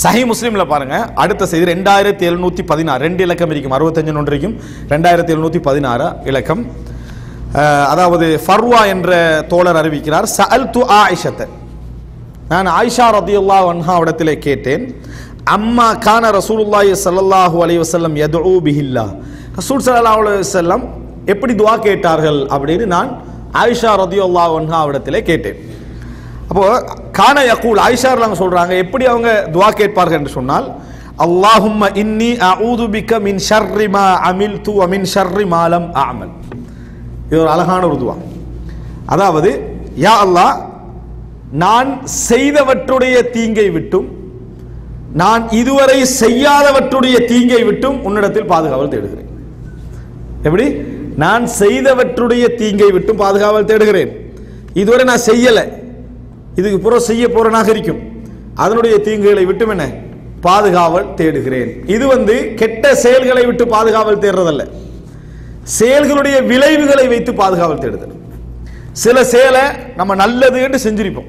சஹி முஸ்லீமில் பாருங்கள் அடுத்த செய்தி ரெண்டாயிரத்தி எழுநூற்றி பதினாறு. ரெண்டு இலக்கம் இருக்கும் அறுபத்தஞ்சு ஒன்று இருக்கும் ரெண்டாயிரத்தி எழுநூற்றி பதினாறு இலக்கம். அதாவது ஃபர்வா என்ற தோழர் அறிவிக்கிறார். சஅல் து ஆயிஷத்தை. நான் ஆயிஷா ரதியுல்லா வன்ஹா இடத்திலே கேட்டேன். அம்மா கான ரசூலுல்லாஹி ஸல்லல்லாஹு அலி வசல்லம் யதுஉ பிஹில்லா. ரசூல் சல்லா அலி வல்லம் எப்படி துவா கேட்டார்கள் அப்படின்னு நான் ஆயிஷா ரதியுல்லா வன்ஹா இடத்திலே கேட்டேன். அப்போது கான யகூல் ஆயிஷார் அவங்க சொல்றாங்க எப்படி அவங்க துவா கேட்பார்கள் என்று சொன்னால் அல்லாஹும்ம இன்னி அஊது பிக்க மின் ஷர்ரி மா அமில் து அமின் ஷர்ரி மாலம் அமல் இது ஒரு அழகான ஒரு துவா. அதாவது யா அல்லாஹ் நான் செய்தவற்றுடைய தீங்கை விட்டும் நான் இதுவரை செய்யாதவற்றுடைய தீங்கை விட்டும் உன்னிடத்தில் பாதுகாவல் தேடுகிறேன். எப்படி? நான் செய்தவற்றுடைய தீங்கை விட்டும் பாதுகாவல் தேடுகிறேன். இதுவரை நான் செய்யலை. இதுக்கு புற செய்ய போறனாக இருக்கும். அதனுடைய தீங்குகளை விட்டும் என்ன பாதுகாவல் தேடுகிறேன். இது வந்து கெட்ட செயல்களை விட்டு பாதுகாவல் தேடுறதல்ல. செயல்களுடைய விளைவுகளை வைத்து பாதுகாவல் தேடுதல். சில செயலை நம்ம நல்லதுன்னு செஞ்சிருப்போம்.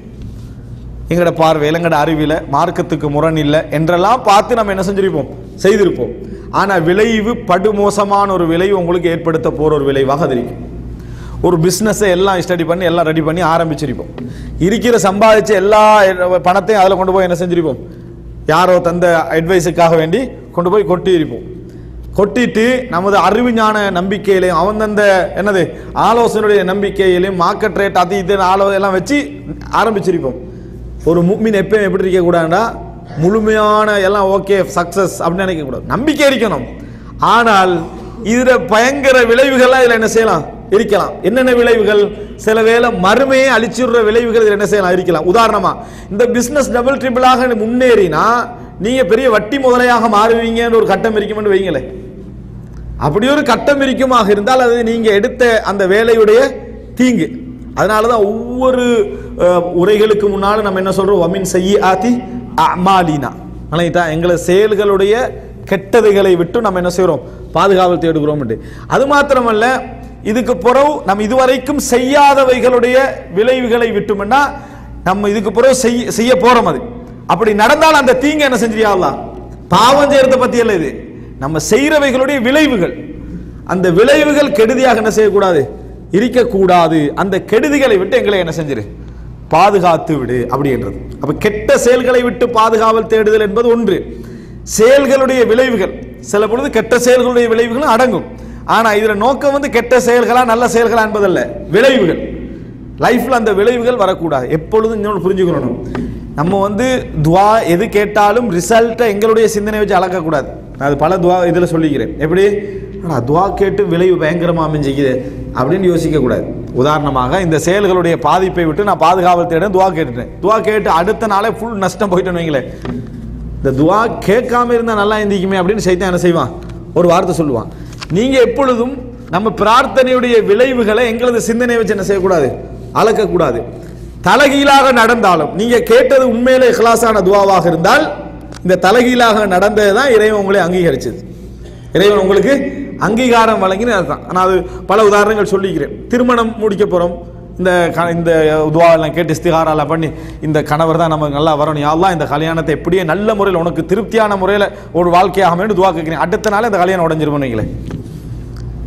எங்களோட பார்வையில் எங்களோட அறிவில் மார்க்கத்துக்கு முரண் இல்லை என்றெல்லாம் பார்த்து நம்ம என்ன செஞ்சிருப்போம்? செய்திருப்போம். ஆனால் விளைவு படுமோசமான ஒரு விளைவு உங்களுக்கு ஏற்படுத்த போகிற ஒரு விளைவாக தெரியும் இருக்கும். ஒரு பிஸ்னஸை எல்லாம் ஸ்டடி பண்ணி எல்லாம் ரெடி பண்ணி ஆரம்பிச்சிருப்போம். இருக்கிற சம்பாதிச்ச எல்லா பணத்தையும் அதில் கொண்டு போய் என்ன செஞ்சிருப்போம்? யாரோ தந்த அட்வைஸுக்காக வேண்டி கொண்டு போய் கொட்டி இருப்போம் கொட்டிட்டு நமது அறிவுஞான நம்பிக்கையிலையும் அவன் தந்த என்னது ஆலோசனையுடைய நம்பிக்கையிலையும் மார்க்கெட் ரேட் அது இது ஆலோசனை எல்லாம் வச்சு ஆரம்பிச்சிருப்போம். ஒரு மீன் எப்பயும் எப்படி இருக்க கூடாதுன்னா முழுமையான எல்லாம் ஓகே சக்சஸ் அப்படின்னு நினைக்க கூடாது. நம்பிக்கை இருக்கணும் ஆனால் இதில் பயங்கர விளைவுகள்லாம் இதில் என்ன செய்யலாம்? இருக்கலாம். என்னென்ன விளைவுகள்? சில வேளை மறுமையை அழிச்சுடுற விளைவுகள் என்ன செய்யலாம்? இருக்கலாம். உதாரணமா இந்த பிசினஸ் டபுள் ட்ரிபிளாக முன்னேறினா நீங்க பெரிய வட்டி முதலையாக மாறுவீங்கன்னு ஒரு கட்டம் இருக்குமென்னு வைங்களேன் அப்படி ஒரு கட்டம் இருக்குமாக இருந்தால் அது நீங்க எடுத்த அந்த வேலையுடைய தீங்கு. அதனால தான் ஒவ்வொரு உரைகளுக்கு முன்னாலும் நம்ம என்ன சொல்றோம்? வமின் செய்ய ஆதி அமாலினா. அனைத்தா எங்களை செயல்களுடைய கெட்டதுகளை விட்டு நம்ம என்ன செய்கிறோம் பாதுகாவல் தேடுகிறோம் அது மாத்திரமல்ல இதுக்கு பிறகு நம்ம இதுவரைக்கும் செய்யாதவைகளுடைய விளைவுகளை விட்டுமென்னா நம்ம இதுக்கு பிறகு செய்ய செய்ய போறோம் அது. அப்படி நடந்தால் அந்த தீங்கு என்ன செஞ்சிரியாங்களா பாவம் செய்யறத பத்தி அல்ல இது. நம்ம செய்யறவைகளுடைய விளைவுகள். அந்த விளைவுகள் கெடுதியாக என்ன செய்யக்கூடாது? இருக்கக்கூடாது. அந்த கெடுதிகளை விட்டு எங்களை என்ன செஞ்சிரு? பாதுகாத்து விடு அப்படின்றது. அப்ப கெட்ட செயல்களை விட்டு பாதுகாவல் தேடுதல் என்பது ஒன்று. செயல்களுடைய விளைவுகள். சில பொழுது கெட்ட செயல்களுடைய விளைவுகளும் அடங்கும். ஆனால் இதில் நோக்கம் வந்து கெட்ட செயல்களா நல்ல செயல்களா என்பதல்ல. விளைவுகள். லைஃப்பில் அந்த விளைவுகள் வரக்கூடாது. எப்பொழுதும் இன்னொன்று புரிஞ்சுக்கணும். நம்ம வந்து துவா எது கேட்டாலும் ரிசல்ட்டை எங்களுடைய சிந்தனை வச்சு அளக்கக்கூடாது. நான் அது பல துவா இதில் சொல்லிக்கிறேன். எப்படி? ஆனால் துவா கேட்டு விளைவு பயங்கரமாக அமைஞ்சிக்குது அப்படின்னு யோசிக்கக்கூடாது. உதாரணமாக இந்த செயல்களுடைய பாதிப்பை விட்டு நான் பாதுகாவல் தேட துவா கேட்டுட்டேன். துவா கேட்டு அடுத்த நாளே ஃபுல் நஷ்டம் போயிட்டேன்னு வைங்களேன். இந்த துவா கேட்காம இருந்தால் நல்லா எந்திக்குமே அப்படின்னு சைத்தான் என்ன செய்வான்? ஒரு வார்த்தை சொல்லுவான். நீங்க எப்பொழுதும் நம்ம பிரார்த்தனையுடைய விளைவுகளை எங்களது சிந்தனை வச்சு என்ன செய்யக்கூடாது? அளக்கக்கூடாது. தலகீழாக நடந்தாலும் நீங்க கேட்டது உண்மையிலே இஹ்லாசான துவாவாக இருந்தால் இந்த தலகீழாக நடந்தது தான் இறைவன் உங்களை அங்கீகரிச்சது. இறைவன் உங்களுக்கு அங்கீகாரம் வழங்கினு அதுதான். ஆனால் அது பல உதாரணங்கள் சொல்லிக்கிறேன். திருமணம் முடிக்க போகிறோம் இந்த க- இந்த துவாவெல்லாம் கேட்டு இஸ்திகாரெல்லாம் பண்ணி இந்த கணவர் தான் நமக்கு நல்லா வரணும். யாரெல்லாம் இந்த கல்யாணத்தை எப்படியே நல்ல முறையில் உனக்கு திருப்தியான முறையில் ஒரு வாழ்க்கையாக வேண்டும் துவா கேட்குறேன். அடுத்த நாள் இந்த கல்யாணம் உடஞ்சிருமோ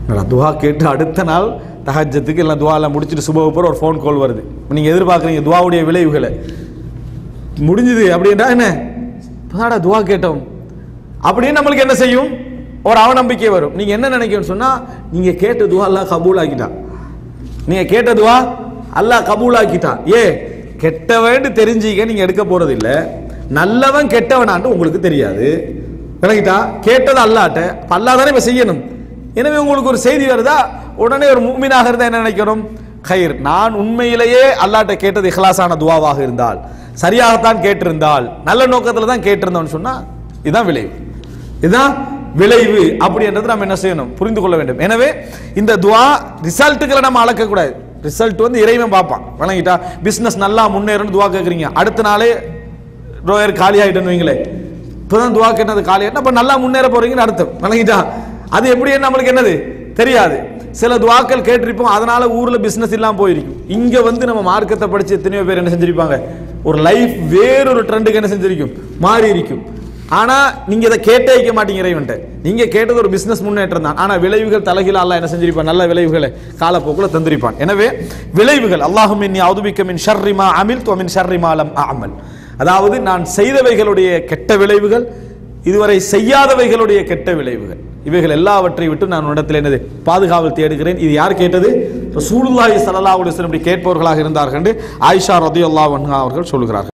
நீங்களே என்னடா, துவா கேட்டு அடுத்த நாள் தஹஜத்துக்கு எல்லாம் துவாலாம் முடிச்சுட்டு சுப போகிற ஒரு ஃபோன் கால் வருது. நீங்கள் எதிர்பார்க்குறீங்க துவாவுடைய விளைவுகளை. முடிஞ்சுது அப்படின்றா என்ன? இப்பதான்டா துவா கேட்டோம். அப்படின்னு நம்மளுக்கு என்ன செய்யும்? ஒரு அவநம்பிக்கை வரும். நீங்கள் என்ன நினைக்கணும்னு சொன்னால் நீங்கள் கேட்ட துவா அல்லாஹ் கபூல் ஆக்கிட்டான் நீங்கள் கேட்ட துவா அல்லாஹ் கபூல் ஆக்கிட்டான் ஏ கெட்டவன் தெரிஞ்சிக்க நீங்கள் எடுக்க போகிறது இல்லை நல்லவன் கெட்டவனான்ட்டு உங்களுக்கு தெரியாது. விளங்கிட்டா? கேட்டது அல்லாட்ட. அல்லா தானே இப்போ செய்யணும். எனவே உங்களுக்கு ஒரு செய்தி வருதா? உடனே ஒரு மூமினாக இருந்தால் என்ன நினைக்கணும்? கயிர் நான் உண்மையிலேயே அல்லாட்ட கேட்டது இஹ்லாசான துவாவாக இருந்தால் சரியாகத்தான் கேட்டிருந்தால் நல்ல நோக்கத்தில் தான் கேட்டிருந்தோம்னு சொன்னால் இதுதான் விளைவு. இதுதான் விளைவு. அப்படின்றது நம்ம என்ன செய்யணும்? புரிந்து கொள்ள வேண்டும். எனவே இந்த துவா ரிசல்ட்டுகளை நம்ம அளக்கக்கூடாது. ரிசல்ட் வந்து இறைவன் பார்ப்பான். வழங்கிட்டா பிஸ்னஸ் நல்லா முன்னேறணும் துவா கேட்குறீங்க. அடுத்த நாளே ரோயர் காலி ஆகிட்டேன்னு வைங்களேன். இப்போதான் துவா கேட்டது காலி ஆகிட்டு அப்போ நல்லா முன்னேற போகிறீங்கன்னு அர்த்தம். வழங்கிட்டா அது எப்படி நம்மளுக்கு என்னது? தெரியாது. சில துவாக்கள் கேட்டிருப்போம் அதனால ஊர்ல பிசினஸ் இல்லாம போயிருக்கும். இங்க வந்து நம்ம மார்க்கத்தை படிச்சு எத்தனையோ பேர் என்ன செஞ்சிருப்பாங்க? ஒரு லைஃப் வேறொரு ட்ரெண்டுக்கு என்ன செஞ்சிருக்கும்? மாறி இருக்கும். ஆனா நீங்க இதை கேட்டே வைக்க மாட்டீங்க இறைவன்ட்ட. நீங்க கேட்டது ஒரு பிசினஸ் முன்னேற்றம் தான். ஆனா விளைவுகள் தலைகீழ அல்லா என்ன செஞ்சிருப்பான்? நல்ல விளைவுகளை காலப்போக்கில் தந்திருப்பான். எனவே விளைவுகள் அல்லாஹும் இன்னி அவுதுபிக்க மின் ஷர்ரிமா அமில் துவமின் ஷர்ரிமாலம் அமல் அதாவது நான் செய்தவைகளுடைய கெட்ட விளைவுகள் இதுவரை செய்யாதவைகளுடைய கெட்ட விளைவுகள். இவைகள் எல்லாவற்றை விட்டு நான் உன்னிடத்தில் என்னது? பாதுகாவல் தேடுகிறேன். இது யார் கேட்டது? ரசூலுல்லாஹி ஸல்லல்லாஹு அலைஹி இப்படி கேட்பவர்களாக இருந்தார்கள் என்று ஆயிஷா ரதியுல்லா அன்ஹா அவர்கள் சொல்கிறார்கள்.